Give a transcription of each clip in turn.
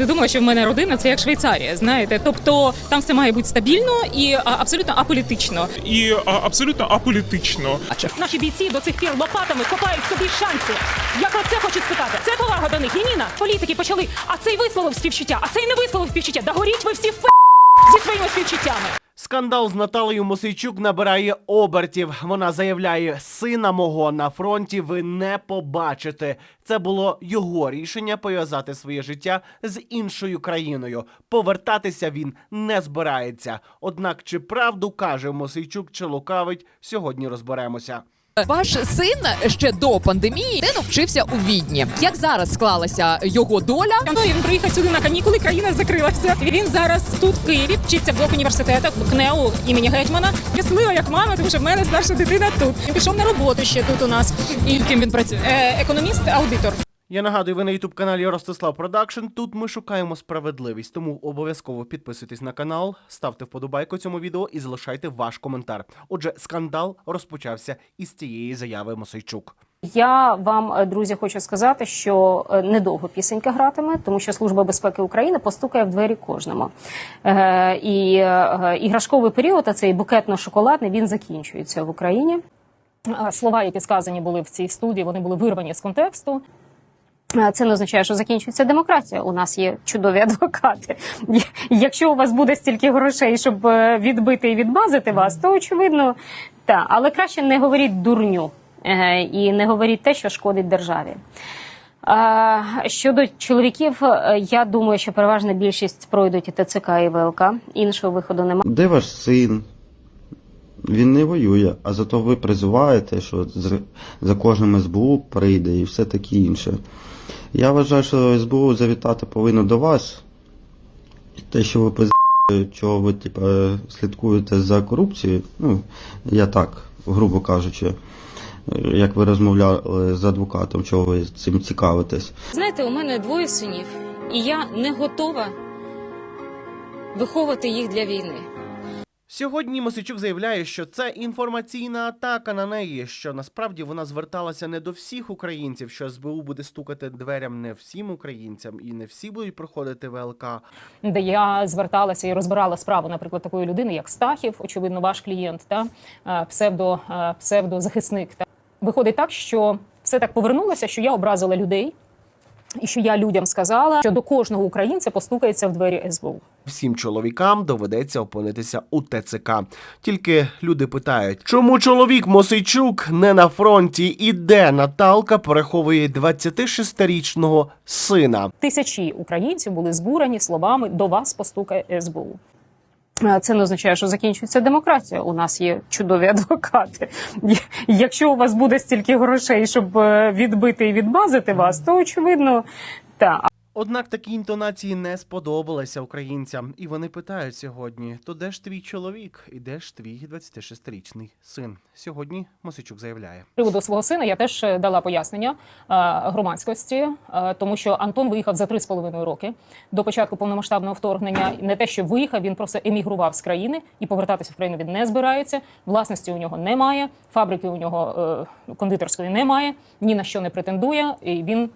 Я думаю, що в мене родина це як Швейцарія, знаєте. Тобто там все має бути стабільно і а, абсолютно аполітично. і а, абсолютно аполітично. Наші бійці до цих пір лопатами копають собі шанси. Я про це хочу спитати. Це повага до них. Ніна, політики почали. А цей висловив співчуття, а цей не висловив співчуття. Да горіть ви всі в зі своїми співчуттями. Скандал з Наталею Мосейчук набирає обертів. Вона заявляє: сина мого на фронті ви не побачите. Це було його рішення пов'язати своє життя з іншою країною. Повертатися він не збирається. Однак, чи правду каже Мосейчук чи лукавить, сьогодні розберемося. Ваш син ще до пандемії не навчився у Відні. Як зараз склалася його доля? Ну, Він приїхав сюди на канікули, країна закрилася. Він зараз тут в Києві вчиться в двох університетах в КНЕУ імені Гетьмана. Щаслива як мама, тому що в мене старша дитина тут. Він пішов на роботу ще тут у нас. І ким він працює? Е, економіст, аудитор. Я нагадую, ви на ютуб каналі Ростислав Продакшн. Тут ми шукаємо справедливість, тому обов'язково підписуйтесь на канал, ставте вподобайку цьому відео і залишайте ваш коментар. Отже, скандал розпочався із цієї заяви Мосейчук. Я вам, е, друзі, хочу сказати, що е, недовго пісенька гратиме, тому що Служба безпеки України постукає в двері кожному. Е, і е, іграшковий період, а цей букетно-шоколадний, він закінчується в Україні. Слова, які сказані були в цій студії, вони були вирвані з контексту. Це не означає, що закінчується демократія. У нас є чудові адвокати. Якщо у вас буде стільки грошей, щоб е, відбити і відмазати вас, то очевидно, так. Але краще не говоріть дурню і не говоріть те, що шкодить державі. Щодо чоловіків, е, я думаю, що переважна більшість пройдуть і ТЦК і ВЛК. Іншого виходу немає. Де ваш син? Він не воює, а зато ви призиваєте, що за кожним СБУ прийде і все таке інше. Я вважаю, що СБУ завітати повинно до вас. Те, що ви пиз... чого ви типа, слідкуєте за корупцією, ну, я так, грубо кажучи, як ви розмовляли з адвокатом, чого ви цим цікавитесь. Знаєте, у мене двоє синів, і я не готова виховувати їх для війни. Сьогодні Мосичук заявляє, що це інформаційна атака на неї, що насправді вона зверталася не до всіх українців, що СБУ буде стукати дверям не всім українцям, і не всі будуть проходити ВЛК. де я зверталася і розбирала справу, наприклад, такої людини, як Стахів, очевидно, ваш клієнт, та е, псевдо, е, псевдозахисник. Та виходить так, що все так повернулося, що я образила людей, і що я людям сказала, що до кожного українця постукається в двері СБУ. Всім чоловікам доведеться опинитися у ТЦК. Тільки люди питають, чому чоловік Мосичук не на фронті і де Наталка переховує 26-річного сина. Тисячі українців були збурені словами до вас постукає СБУ. Е, Це не означає, що закінчується демократія. У нас є чудові адвокати. Якщо у вас буде стільки грошей, щоб е, відбити і відмазати вас, то очевидно, так. Однак такі інтонації не сподобалися українцям, і вони питають сьогодні: то де ж твій чоловік і де ж твій 26-річний син? Сьогодні Мосичук заявляє. Приводу свого сина я теж е, дала пояснення е, громадськості, е, тому що Антон виїхав за три з половиною роки до початку повномасштабного вторгнення. Не те, що виїхав, він просто емігрував з країни і повертатися в країну він не збирається. Власності у нього немає, фабрики у нього кондитерської немає, ні на що не претендує. І він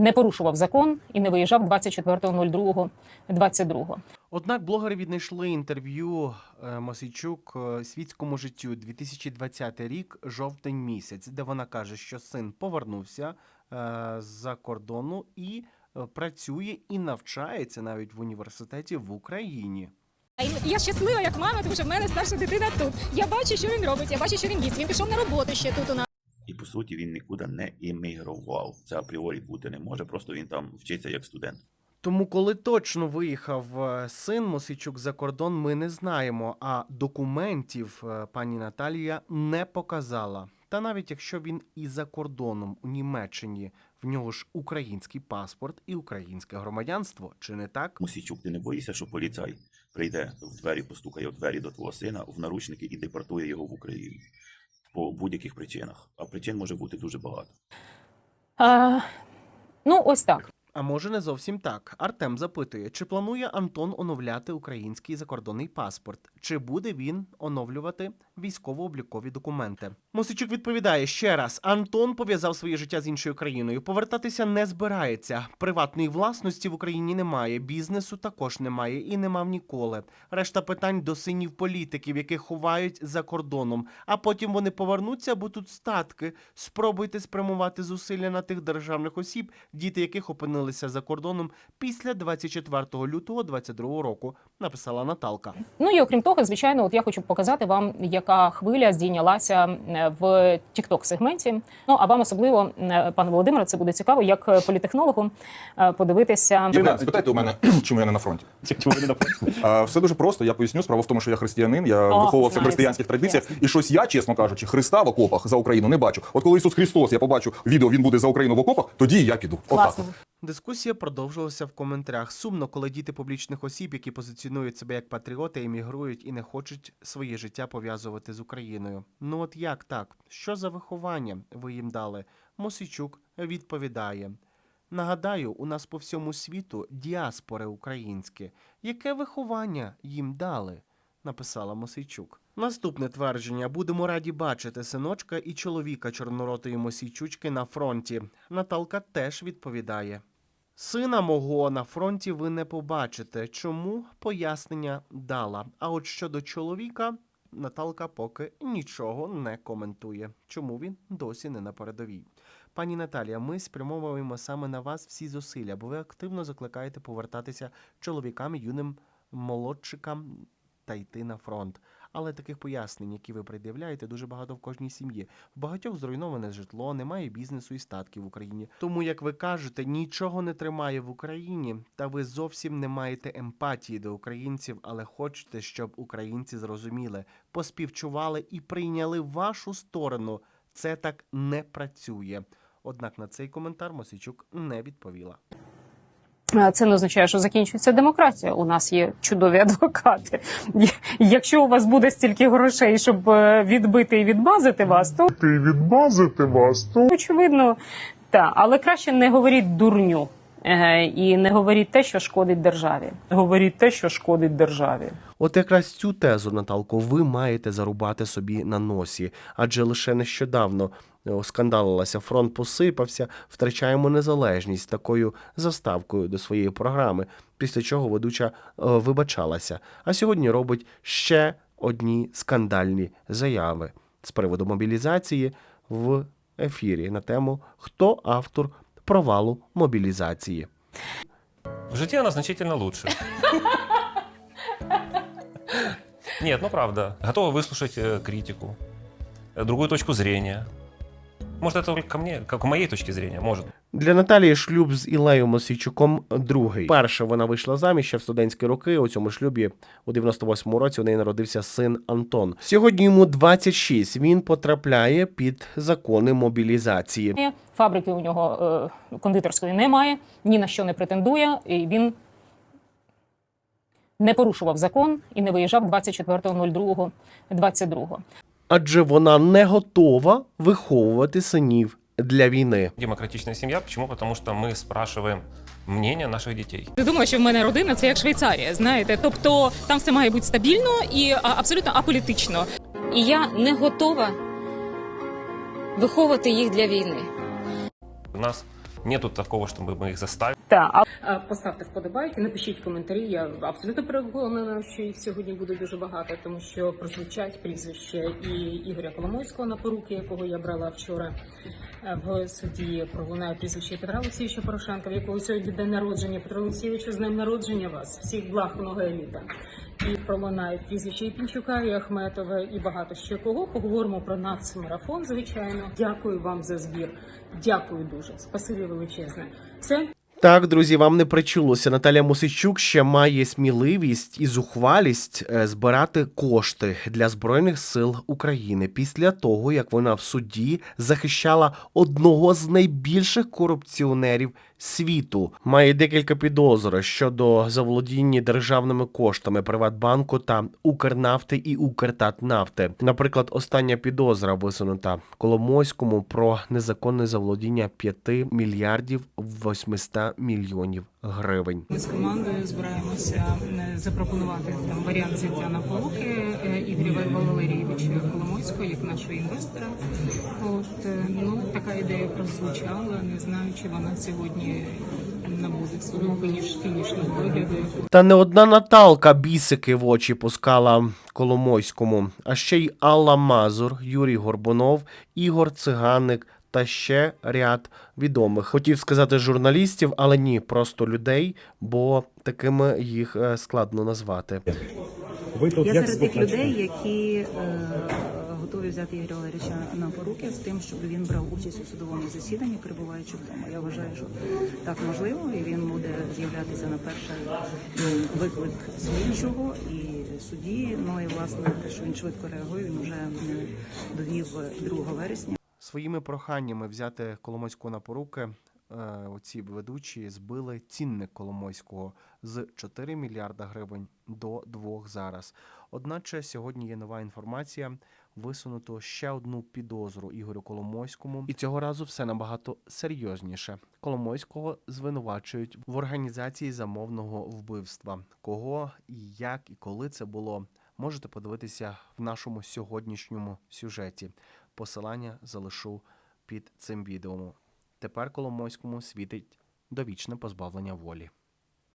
не порушував закон і не виїжджав 24.02.22. Однак блогери віднайшли інтерв'ю е, Мосійчук е, світському життю 2020 рік, жовтень місяць, де вона каже, що син повернувся е, з-за кордону і е, працює і навчається навіть в університеті в Україні. Я щаслива як мама, тому що в мене старша дитина тут. Я бачу, що він робить. Я бачу, що він їсть. Він пішов на роботу ще тут у нас. І по суті він нікуди не емігрував. Це апріорі бути не може, просто він там вчиться як студент. Тому, коли точно виїхав е, син Мосійчук за кордон, ми не знаємо. А документів е, пані Наталія не показала. Та навіть якщо він і за кордоном у Німеччині, в нього ж український паспорт і українське громадянство, чи не так? Мусічук, ти не боїшся, що поліцай прийде в двері, постукає в двері до твого сина в наручники і депортує його в Україну по будь-яких причинах. А причин може бути дуже багато. А, ну, ось так. А може не зовсім так. Артем запитує, чи планує Антон оновляти український закордонний паспорт, чи буде він оновлювати військово-облікові документи. Мосичук відповідає ще раз: Антон пов'язав своє життя з іншою країною. Повертатися не збирається. Приватної власності в Україні немає, бізнесу також немає і не мав ніколи. Решта питань до синів політиків, яких ховають за кордоном. А потім вони повернуться, бо тут статки. Спробуйте спрямувати зусилля на тих державних осіб, діти яких опинилися за кордоном після 24 лютого 22 року. Написала Наталка. Ну і окрім того, звичайно, от я хочу показати вам, яка хвиля здійнялася в tiktok сегменті. Ну а вам особливо, пане Володимире, це буде цікаво, як е, політехнологу е, подивитися. Євген, спитайте у мене, чому я не на фронті. Чому ви не на А, Все дуже просто. Я поясню. Справа в тому, що я християнин, я О, виховувався в християнських традиціях, і щось я, чесно кажучи, Христа в окопах за Україну не бачу. От коли Ісус Христос, я побачу відео, він буде за Україну в окопах, тоді я піду. Отак. Дискусія продовжилася в коментарях. Сумно, коли діти публічних осіб, які позиціонують себе як патріоти, емігрують і не хочуть своє життя пов'язувати з Україною. Ну от як так? Що за виховання ви їм дали? Мосійчук відповідає. Нагадаю, у нас по всьому світу діаспори українські. Яке виховання їм дали? написала Мосійчук. Наступне твердження: будемо раді бачити синочка і чоловіка чорноротої Мосійчучки на фронті. Наталка теж відповідає. Сина мого на фронті ви не побачите. Чому пояснення дала? А от щодо чоловіка, Наталка поки нічого не коментує. Чому він досі не на передовій? Пані Наталія, ми спрямовуємо саме на вас всі зусилля, бо ви активно закликаєте повертатися чоловікам, юним молодчикам та йти на фронт. Але таких пояснень, які ви пред'являєте, дуже багато в кожній сім'ї. В багатьох зруйноване житло, немає бізнесу і статків в Україні. Тому, як ви кажете, нічого не тримає в Україні, та ви зовсім не маєте емпатії до українців, але хочете, щоб українці зрозуміли, поспівчували і прийняли вашу сторону. Це так не працює. Однак на цей коментар Мосійчук не відповіла. Е, Це не означає, що закінчується демократія. У нас є чудові адвокати. Якщо у вас буде стільки грошей, щоб е, відбити і відбазити вас, то Ти відбазити вас, то очевидно, так. Але краще не говоріть дурню і не говоріть те, що шкодить державі. Говоріть те, що шкодить державі. От якраз цю тезу, Наталко, ви маєте зарубати собі на носі, адже лише нещодавно е, скандалилася, фронт посипався, втрачаємо незалежність такою заставкою до своєї програми, після чого ведуча е, вибачалася. А сьогодні робить ще одні скандальні заяви з приводу мобілізації в ефірі на тему Хто автор провалу мобілізації. В житті она значительно лучше. Нет, ну правда. Готова выслушать э, критику, э, другую точку зрения. Может, это только ко мне, как у моей точки зрения, может. Для Наталії шлюб з Ілею Мосійчуком другий. Перше вона вийшла заміж ще в студентські роки. У цьому шлюбі у 98-му році у неї народився син Антон. Сьогодні йому 26. Він потрапляє під закони мобілізації. Фабрики у нього е, кондитерської немає, ні на що не претендує, і він не порушував закон і не виїжджав 24.02.22 Адже вона не готова виховувати синів для війни. Демократичная семья. Почему? Потому что мы спрашиваем мнение наших детей. Ти думаєш, що в мене родина це як Швейцарія, знаєте? Тобто там все має бути стабільно і а, абсолютно аполітично. І я не готова виховувати їх для війни. У нас нету такого, чтобы мы их заставили. Так, Поставте вподобайки, напишіть коментарі. Я абсолютно переконана, що їх сьогодні буде дуже багато, тому що прозвучать прізвище і Ігоря Коломойського на поруки, якого я брала вчора е, в суді. Пролунає прізвище Петра Олексійовича Порошенка, в якого сьогодні день народження. Петро Олексійовичу, з днем народження вас, всіх благ много еліта. І пролунають прізвище і Пінчука, і Ахметова, і багато ще кого. Поговоримо про нацмарафон, звичайно. Дякую вам за збір. Дякую дуже. Спасибі величезне. Все. Так, друзі, вам не причулося. Наталя Мосичук ще має сміливість і зухвалість е, збирати кошти для збройних сил України після того, як вона в суді захищала одного з найбільших корупціонерів світу. Має декілька підозр щодо заволодіння державними коштами Приватбанку та Укрнафти і Укртатнафти. Наприклад, остання підозра висунута Коломойському про незаконне заволодіння 5 мільярдів 800 мільйонів гривень. Ми з командою збираємося е, запропонувати там варіант взяття на полуки е, Ігоря Валерійовича Коломойського як нашого інвестора. От е, ну така ідея прозвучала. Не знаю, чи вона сьогодні набуде свого фініш фінішного вигляду. Та не одна Наталка бісики в очі пускала Коломойському, а ще й Алла Мазур, Юрій Горбунов, Ігор Циганик та ще ряд відомих. Хотів сказати журналістів, але ні, просто людей, бо такими їх е, складно назвати. Я серед тих людей, які е, готові взяти Ігоря Валерійовича на поруки з тим, щоб він брав участь у судовому засіданні, перебуваючи вдома. Я вважаю, що так можливо, і він буде з'являтися на перший м, виклик слідчого і судді. Ну і власне те, що він швидко реагує, він вже довів 2 вересня. Своїми проханнями взяти Коломойського на поруки. е, Оці ведучі збили цінник Коломойського з 4 мільярда гривень до 2 зараз. Одначе сьогодні є нова інформація. Висунуто ще одну підозру Ігорю Коломойському, і цього разу все набагато серйозніше. Коломойського звинувачують в організації замовного вбивства. Кого і як і коли це було, можете подивитися в нашому сьогоднішньому сюжеті. Посилання залишу під цим відео. Тепер Коломойському світить довічне позбавлення волі.